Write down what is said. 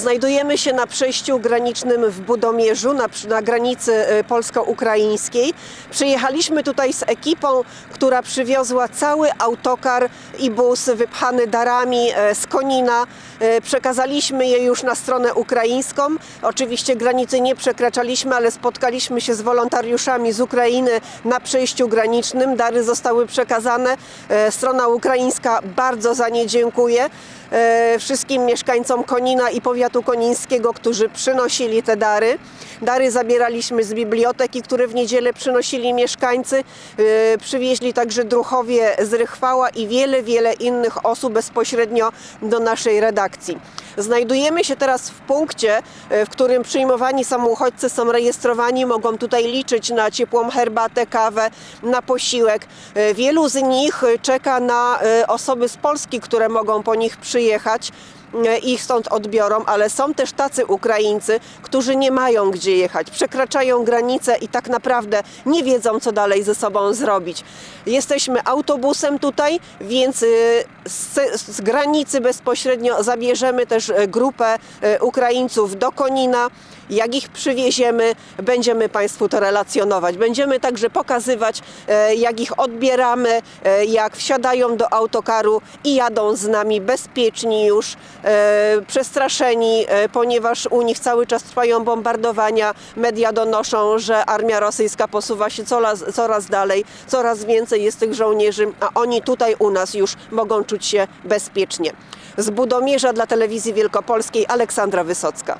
Znajdujemy się na przejściu granicznym w Budomierzu, na, na granicy e, polsko-ukraińskiej. Przyjechaliśmy tutaj z ekipą, która przywiozła cały autokar i bus wypchany darami e, z Konina. E, Przekazaliśmy je już na stronę ukraińską. Oczywiście granicy nie przekraczaliśmy, ale spotkaliśmy się z wolontariuszami z Ukrainy na przejściu granicznym. Dary zostały przekazane. E, Strona ukraińska bardzo za nie dziękuję e, wszystkim mieszkańcom Konina i powiatu konińskiego, którzy przynosili te dary. Dary zabieraliśmy z biblioteki, które w niedzielę przynosili mieszkańcy. E, Przywieźli także druchowie z Rychwała i wiele, wiele innych osób bezpośrednio do naszej redakcji. Znajdujemy się teraz w punkcie, e, w którym przyjmowani samochodźcy są rejestrowani, mogą tutaj liczyć na ciepłą herbatę, kawę, na posiłek. E, Wielu z nich e, czeka na osoby z Polski, które mogą po nich przyjechać ich stąd odbiorą, ale są też tacy Ukraińcy, którzy nie mają gdzie jechać, przekraczają granicę i tak naprawdę nie wiedzą, co dalej ze sobą zrobić. Jesteśmy autobusem tutaj, więc z, z granicy bezpośrednio zabierzemy też e, grupę e, Ukraińców do Konina. Jak ich przywieziemy, będziemy Państwu to relacjonować. Będziemy także pokazywać, e, jak ich odbieramy, jak wsiadają do autokaru i jadą z nami bezpieczni już, przestraszeni, ponieważ u nich cały czas trwają bombardowania. Media donoszą, że armia rosyjska posuwa się coraz, coraz dalej, coraz więcej jest tych żołnierzy, a oni tutaj u nas już mogą czuć się bezpiecznie. Z Budomierza dla Telewizji Wielkopolskiej Aleksandra Wysocka.